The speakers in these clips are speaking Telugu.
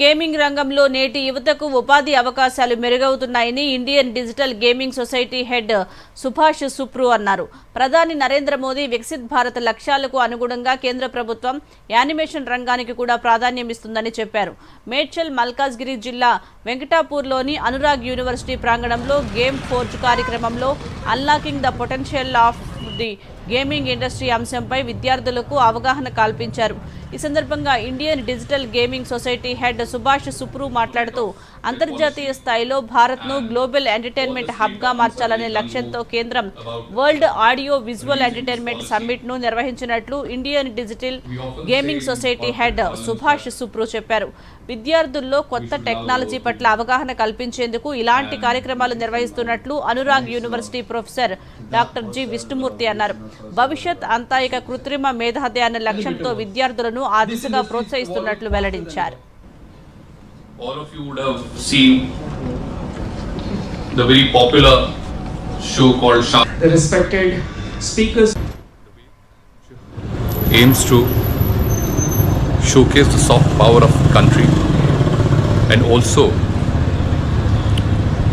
గేమింగ్ రంగంలో నేటి యువతకు ఉపాధి అవకాశాలు మెరుగవుతున్నాయని Indian digital gaming society head Subhash Supru అన్నారు. ప్రధాని నరేంద్ర మోదీ వికసిత్ భారత్ లక్ష్యాలకు అనుగుణంగా కేంద్ర ప్రభుత్వం యానిమేషన్ రంగానికి కూడా ప్రాధాన్యం ఇస్తుందని చెప్పారు. మేడ్చల్ మల్కాజ్గిరి జిల్లా వెంకటాపూర్లోని అనురాగ్ యూనివర్సిటీ ప్రాంగణంలో గేమ్ ఫోర్జ్ కార్యక్రమంలో unlocking the potential of the gaming industry అంశంపై విద్యార్థులకు అవగాహన కల్పించారు. ఈ సందర్భంగా Indian digital gaming society head Subhash Supru మాట్లాడుతూ అంతర్జాతీయ స్థాయిలో భారత్ను గ్లోబల్ ఎంటర్టైన్మెంట్ హబ్గా మార్చాలనే లక్ష్యంతో కేంద్రం వరల్డ్ ఆడియో విజువల్ ఎంటర్టైన్మెంట్ సమ్మిట్ను నిర్వహించినట్లు Indian digital gaming society head Subhash Supru చెప్పారు. విద్యార్థుల్లో కొత్త టెక్నాలజీ పట్ల అవగాహన కల్పించేందుకు ఇలాంటి కార్యక్రమాలు నిర్వహిస్తున్నట్లు Anurag university professor doctor G Vishnumurthy అన్నారు భవిష్యత్ అంతా ఇక కృత్రిమ మేధాదే అనే లక్ష్యంతో విద్యార్థులను ఆ దిశగా ప్రోత్సహిస్తున్నట్లు వెల్లడించారు all of you would have seen the very popular show called Shark the respected speakers aims to showcase the soft power of the country and also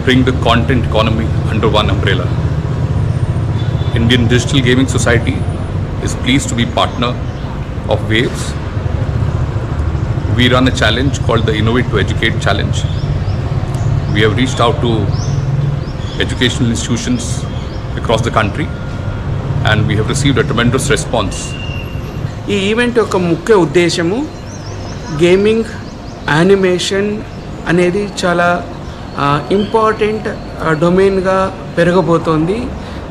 bring the content economy under one umbrella. Indian Digital Gaming Society is pleased to be partner of Waves. We run a challenge called the Innovate to Educate Challenge. We have reached out to educational institutions across the country and we have received a tremendous response ఈ ఈవెంట్ యొక్క ముఖ్య ఉద్దేశము గేమింగ్ యానిమేషన్ అనేది చాలా ఇంపార్టెంట్ డొమైన్గా పెరగబోతోంది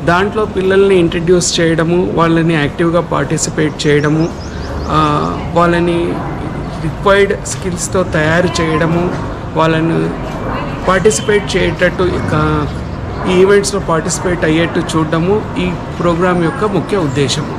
దాంట్లో పిల్లల్ని ఇంట్రడ్యూస్ చేయడము వాళ్ళని యాక్టివ్గా పార్టిసిపేట్ చేయడము వాళ్ళని రిక్వైర్డ్ స్కిల్స్తో తయారు చేయడము వాళ్ళని పార్టిసిపేట్ చేయేటట్టు ఇక ఈ ఈవెంట్స్లో పార్టిసిపేట్ అయ్యేట్టు చూడడము ఈ ప్రోగ్రాం యొక్క ముఖ్య ఉద్దేశము.